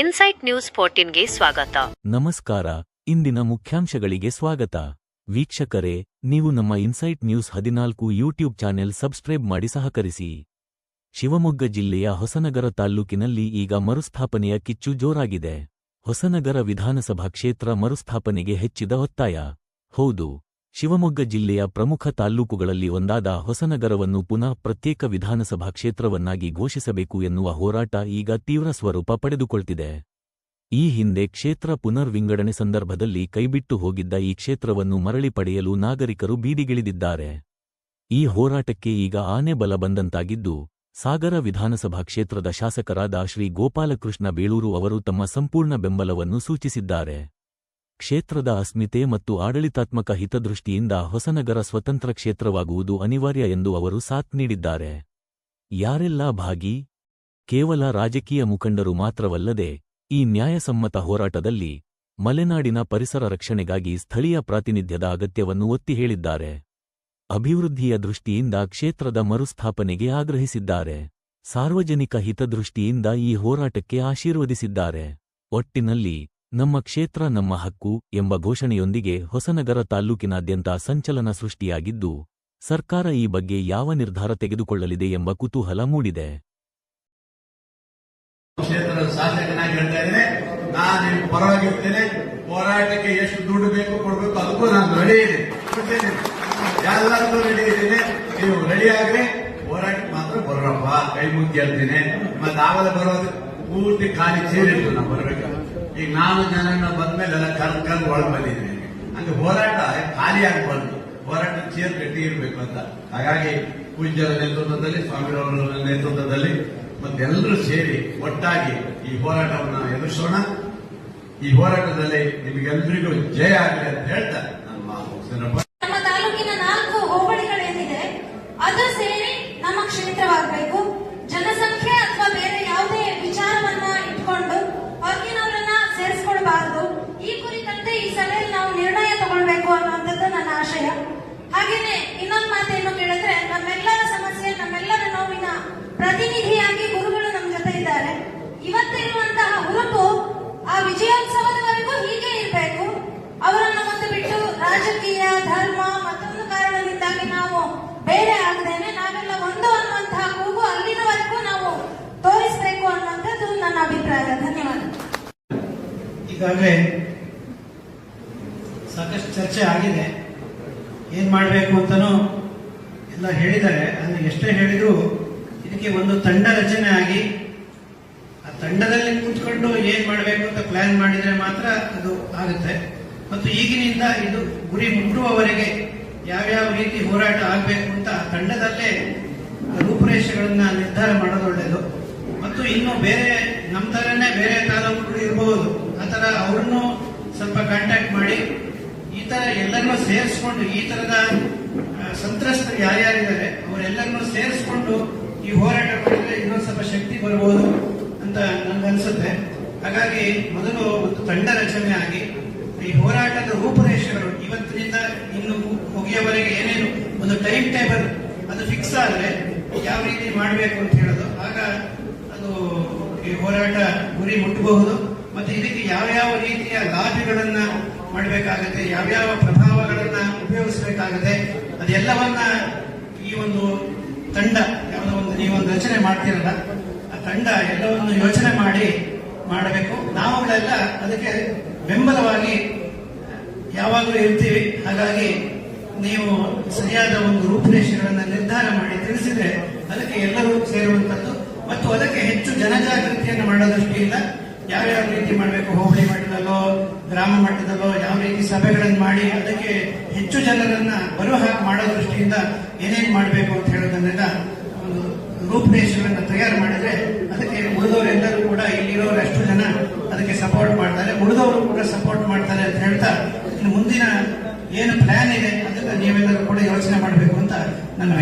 Insight news ಫೋರ್ಟೀನ್ಗೆ ಸ್ವಾಗತ. ನಮಸ್ಕಾರ, ಇಂದಿನ ಮುಖ್ಯಾಂಶಗಳಿಗೆ ಸ್ವಾಗತ. ವೀಕ್ಷಕರೇ, ನೀವು ನಮ್ಮ ಇನ್ಸೈಟ್ ನ್ಯೂಸ್ ಹದಿನಾಲ್ಕು ಯೂಟ್ಯೂಬ್ ಚಾನೆಲ್ ಸಬ್ಸ್ಕ್ರೈಬ್ ಮಾಡಿ ಸಹಕರಿಸಿ. ಶಿವಮೊಗ್ಗ ಜಿಲ್ಲೆಯ ಹೊಸನಗರ ತಾಲ್ಲೂಕಿನಲ್ಲಿ ಈಗ ಮರುಸ್ಥಾಪನೆಯ ಕಿಚ್ಚು ಜೋರಾಗಿದೆ. ಹೊಸನಗರ ವಿಧಾನಸಭಾ ಕ್ಷೇತ್ರ ಮರುಸ್ಥಾಪನೆಗೆ ಹೆಚ್ಚಿದ ಒತ್ತಾಯ. ಹೌದು ಶಿವಮೊಗ್ಗ ಜಿಲ್ಲೆಯ ಪ್ರಮುಖ ತಾಲ್ಲೂಕುಗಳಲ್ಲಿ ಒಂದಾದ ಹೊಸನಗರವನ್ನು ಪುನಃ ಪ್ರತ್ಯೇಕ ವಿಧಾನಸಭಾ ಕ್ಷೇತ್ರವನ್ನಾಗಿ ಘೋಷಿಸಬೇಕು ಎನ್ನುವ ಹೋರಾಟ ಈಗ ತೀವ್ರ ಸ್ವರೂಪ ಪಡೆದುಕೊಳ್ತಿದೆ. ಈ ಹಿಂದೆ ಕ್ಷೇತ್ರ ಪುನರ್ ವಿಂಗಡಣೆ ಸಂದರ್ಭದಲ್ಲಿ ಕೈಬಿಟ್ಟು ಹೋಗಿದ್ದ ಈ ಕ್ಷೇತ್ರವನ್ನು ಮರಳಿ ಪಡೆಯಲು ನಾಗರಿಕರು ಬೀದಿಗಿಳಿದಿದ್ದಾರೆ. ಈ ಹೋರಾಟಕ್ಕೆ ಈಗ ಆನೆ ಬಲ ಬಂದಂತಾಗಿದ್ದು, ಸಾಗರ ವಿಧಾನಸಭಾ ಕ್ಷೇತ್ರದ ಶಾಸಕರಾದ ಶ್ರೀ ಗೋಪಾಲಕೃಷ್ಣ ಬೇಳೂರು ಅವರು ತಮ್ಮ ಸಂಪೂರ್ಣ ಬೆಂಬಲವನ್ನು ಸೂಚಿಸಿದ್ದಾರೆ. ಕ್ಷೇತ್ರದ ಅಸ್ಮಿತೆ ಮತ್ತು ಆಡಳಿತಾತ್ಮಕ ಹಿತದೃಷ್ಟಿಯಿಂದ ಹೊಸನಗರ ಸ್ವತಂತ್ರ ಕ್ಷೇತ್ರವಾಗುವುದು ಅನಿವಾರ್ಯ ಎಂದು ಅವರು ಸಾಥ್ ನೀಡಿದ್ದಾರೆ. ಯಾರೆಲ್ಲ ಭಾಗಿ? ಕೇವಲ ರಾಜಕೀಯ ಮುಖಂಡರು ಮಾತ್ರವಲ್ಲದೆ, ಈ ನ್ಯಾಯಸಮ್ಮತ ಹೋರಾಟದಲ್ಲಿ ಮಲೆನಾಡಿನ ಪರಿಸರ ರಕ್ಷಣೆಗಾಗಿ ಸ್ಥಳೀಯ ಪ್ರಾತಿನಿಧ್ಯದ ಅಗತ್ಯವನ್ನು ಒತ್ತಿ ಹೇಳಿದ್ದಾರೆ. ಅಭಿವೃದ್ಧಿಯ ದೃಷ್ಟಿಯಿಂದ ಕ್ಷೇತ್ರದ ಮರುಸ್ಥಾಪನೆಗೆ ಆಗ್ರಹಿಸಿದ್ದಾರೆ. ಸಾರ್ವಜನಿಕ ಹಿತದೃಷ್ಟಿಯಿಂದ ಈ ಹೋರಾಟಕ್ಕೆ ಆಶೀರ್ವದಿಸಿದ್ದಾರೆ. ಒಟ್ಟಿನಲ್ಲಿ ನಮ್ಮ ಕ್ಷೇತ್ರ ನಮ್ಮ ಹಕ್ಕು ಎಂಬ ಘೋಷಣೆಯೊಂದಿಗೆ ಹೊಸನಗರ ತಾಲ್ಲೂಕಿನಾದ್ಯಂತ ಸಂಚಲನ ಸೃಷ್ಟಿಯಾಗಿದ್ದು, ಸರ್ಕಾರ ಈ ಬಗ್ಗೆ ಯಾವ ನಿರ್ಧಾರ ತೆಗೆದುಕೊಳ್ಳಲಿದೆ ಎಂಬ ಕುತೂಹಲ ಮೂಡಿದೆ. ಕ್ಷೇತ್ರದ ಶಾಸಕನಾಗಿ ಹೇಳ್ತಾ ಇದ್ದೇನೆ, ನಾನು ನಿಮ್ಮ ಪರವಾಗಿರ್ತೇನೆ, ಹೋರಾಟಕ್ಕೆ ಎಷ್ಟು ದುಡ್ಡು ಬೇಕು ಕೊಡಬೇಕು ಅದಕ್ಕೂ ನಾನು ರೆಡಿ ಕೊಡ್ತೇನೆ. ಎಲ್ಲರಿಗೂ ರೆಡಿ ಇದ್ದೀನಿ. ನೀವು ರೆಡಿ ಆಗ್ರಿ ಹೋರಾಟಕ್ಕೆ ಮಾತ್ರ ಬರೋಪ್ಪ ಕೈ ಮುಗ್ಗಿ ಹೇಳ್ತೀನಿ. ಮತ್ತೆ ಆವಾಗ ಬರೋದು ಪೂರ್ತಿ ಖಾಲಿ ಸೇರಿತ್ತು ನಾವು ಬರ್ಬೇಕು ಈಗ ನಾನು ಜನ ಬಂದ್ಮೇಲೆ ಎಲ್ಲ ಕರ್ ಕರ್ದು ಒಳಗೆ ಬಂದಿದ್ದೀನಿ ಹಂಗೆ ಹೋರಾಟ ಖಾಲಿ ಆಗ್ಬಾರ್ದು. ಹೋರಾಟ ಚೇರ್ ಕಟ್ಟಿ ಇರಬೇಕು ಅಂತ. ಹಾಗಾಗಿ ಪೂಜ್ಯರ ನೇತೃತ್ವದಲ್ಲಿ ಸ್ವಾಮಿರವರ ನೇತೃತ್ವದಲ್ಲಿ ಮತ್ತೆಲ್ಲರೂ ಸೇರಿ ಒಟ್ಟಾಗಿ ಈ ಹೋರಾಟವನ್ನು ಎದುರಿಸೋಣ. ಈ ಹೋರಾಟದಲ್ಲಿ ನಿಮಗೆಲ್ಲರಿಗೂ ಜಯ ಆಗಲಿ ಅಂತ ಹೇಳ್ತಾ ನಾನು ಮಾತು ನಮ್ಮ ತಾಲೂಕಿನ ನಾಲ್ಕು ಹೋಬಳಿಗಳೇನಿದೆ ಅದು ಸೇರಿ ನಮ್ಮ ಕ್ಷೇತ್ರವಾಗಬೇಕು. ಜನಸಂಖ್ಯೆ ಪ್ರತಿನಿಧಿಯಾಗಿ ಗುರುಗಳು ನಮ್ಮ ಜೊತೆ ಇದ್ದಾರೆ. ಇವತ್ತಿರುವಂತಹ ಹುರುಪು ಆ ವಿಜಯೋತ್ಸವದವರೆಗೂ ಹೀಗೆ ಇರಬೇಕು. ಅವರನ್ನು ಒಂದು ಬಿಟ್ಟು ರಾಜಕೀಯ, ಧರ್ಮ ಮತ್ತೊಂದು ಕಾರಣದಿಂದಾಗಿ ನಾವು ಬೇರೆ ಆಗದೇನೆ. ನಾವೆಲ್ಲ ಒಂದು ಅನ್ನುವಂತಹ ಕೂಗು ಅಲ್ಲಿನವರೆಗೂ ನಾವು ತೋರಿಸಬೇಕು ಅನ್ನುವಂಥದ್ದು ನನ್ನ ಅಭಿಪ್ರಾಯ. ಧನ್ಯವಾದ. ಈಗಾಗಲೇ ಸಾಕಷ್ಟು ಚರ್ಚೆ ಆಗಿದೆ. ಏನು ಮಾಡಬೇಕು ಅಂತಾನು ಎಲ್ಲ ಹೇಳಿದ್ದಾರೆ. ಆದರೆ ಎಷ್ಟೇ ಹೇಳಿದರೂ ಇದಕ್ಕೆ ಒಂದು ತಂಡ ರಚನೆ ಆಗಿ ಆ ತಂಡದಲ್ಲಿ ಕೂತ್ಕೊಂಡು ಏನು ಮಾಡಬೇಕು ಅಂತ ಪ್ಲಾನ್ ಮಾಡಿದ್ರೆ ಮಾತ್ರ ಅದು ಆಗುತ್ತೆ. ಮತ್ತು ಈಗಿನಿಂದ ಇದು ಗುರಿ ಮುಟ್ಟುವವರೆಗೆ ಯಾವ್ಯಾವ ರೀತಿ ಹೋರಾಟ ಆಗಬೇಕು ಅಂತ ತಂಡದಲ್ಲೇ ರೂಪುರೇಷೆಗಳನ್ನ ನಿರ್ಧಾರ ಮಾಡೋದು ಒಳ್ಳೆಯದು ಮತ್ತು ಇನ್ನು ಬೇರೆ ನಮ್ಮ ಥರನೇ ಬೇರೆ ತಾಲೂಕುಗಳು ಇರಬಹುದು ಆ ಥರ ಅವ್ರನ್ನು ಸ್ವಲ್ಪ ಕಾಂಟ್ಯಾಕ್ಟ್ ಮಾಡಿ, ಈ ಥರ ಎಲ್ಲರನ್ನೂ ಸೇರಿಸ್ಕೊಂಡು, ಈ ಥರದ ಸಂತ್ರಸ್ತರು ಯಾರ್ಯಾರಿದ್ದಾರೆ, ಅವರೆಲ್ಲರನ್ನೂ ಸೇರಿಸ್ಕೊಂಡು ಈ ಹೋರಾಟ ಮಾಡಿದ್ರೆ ಇನ್ನೊಂದು ಸ್ವಲ್ಪ ಶಕ್ತಿ ಬರಬಹುದು ಅಂತ ನನ್ಗನ್ಸುತ್ತೆ ಹಾಗಾಗಿ ಮೊದಲು ಒಂದು ತಂಡ ರಚನೆ ಆಗಿ, ಈ ಹೋರಾಟದ ರೂಪುರೇಷೆಗಳು ಇವತ್ತಿನಿಂದ ಇನ್ನು ಮುಗಿಯವರೆಗೆ ಏನೇನು ಒಂದು ಟೈಮ್ ಟೇಬಲ್ ಅದು ಫಿಕ್ಸ್ ಆದ್ರೆ ಯಾವ ರೀತಿ ಮಾಡಬೇಕು ಅಂತ ಹೇಳೋದು. ಆಗ ಅದು ಈ ಹೋರಾಟ ಗುರಿ ಮುಟ್ಟಬಹುದು. ಮತ್ತೆ ಇದಕ್ಕೆ ಯಾವ ಯಾವ ರೀತಿಯ ಲಾಭಿಗಳನ್ನ ಮಾಡಬೇಕಾಗತ್ತೆ ಯಾವ್ಯಾವ ಪ್ರಭಾವಗಳನ್ನ ಉಪಯೋಗಿಸಬೇಕಾಗತ್ತೆ, ಅದೆಲ್ಲವನ್ನ ಈ ಒಂದು ತಂಡ ನೀವೊಂದು ರಚನೆ ಮಾಡ್ತೀರಲ್ಲ? ಆ ತಂಡ ಎಲ್ಲವನ್ನು ಯೋಚನೆ ಮಾಡಿ ಮಾಡಬೇಕು. ನಾವುಗಳೆಲ್ಲ ಅದಕ್ಕೆ ಬೆಂಬಲವಾಗಿ ಯಾವಾಗಲೂ ಇರ್ತೀವಿ. ಹಾಗಾಗಿ ನೀವು ಸರಿಯಾದ ಒಂದು ರೂಪುರೇಷೆಗಳನ್ನು ನಿರ್ಧಾರ ಮಾಡಿ ತಿಳಿಸಿದ್ರೆ ಅದಕ್ಕೆ ಎಲ್ಲರೂ ಸೇರುವಂತದ್ದು ಮತ್ತು ಅದಕ್ಕೆ ಹೆಚ್ಚು ಜನಜಾಗೃತಿಯನ್ನು ಮಾಡೋ ದೃಷ್ಟಿಯಿಂದ ಯಾವ್ಯಾವ ರೀತಿ ಮಾಡಬೇಕು? ಹೋಬಳಿ ಮಟ್ಟದಲ್ಲೋ, ಗ್ರಾಮ ಮಟ್ಟದಲ್ಲೋ, ಯಾವ ರೀತಿ ಸಭೆಗಳನ್ನು ಮಾಡಿ ಅದಕ್ಕೆ ಹೆಚ್ಚು ಜನರನ್ನ ಬರುವ ಹಾಗೆ ಮಾಡೋ ದೃಷ್ಟಿಯಿಂದ ಏನೇನು ಮಾಡಬೇಕು ಅಂತ ಹೇಳೋದನ್ನೆಲ್ಲ ಒಂದು ರೂಪರೇಷೆಗಳನ್ನು ತಯಾರು ಮಾಡಿದ್ರೆ ಅದಕ್ಕೆ ಉಳಿದವರೆಲ್ಲರೂ ಕೂಡ ಇಲ್ಲಿರೋರೆಷ್ಟು ಜನ ಅದಕ್ಕೆ ಸಪೋರ್ಟ್ ಮಾಡ್ತಾರೆ. ಉಳಿದವರು ಕೂಡ ಸಪೋರ್ಟ್ ಮಾಡ್ತಾರೆ ಅಂತ ಹೇಳ್ತಾ ಇನ್ನು ಮುಂದಿನ ಏನು ಪ್ಲಾನ್ ಇದೆ ಅದನ್ನ ನೀವೆಲ್ಲರೂ ಕೂಡ ಯೋಚನೆ ಮಾಡಬೇಕು ಅಂತ ನನ್ನ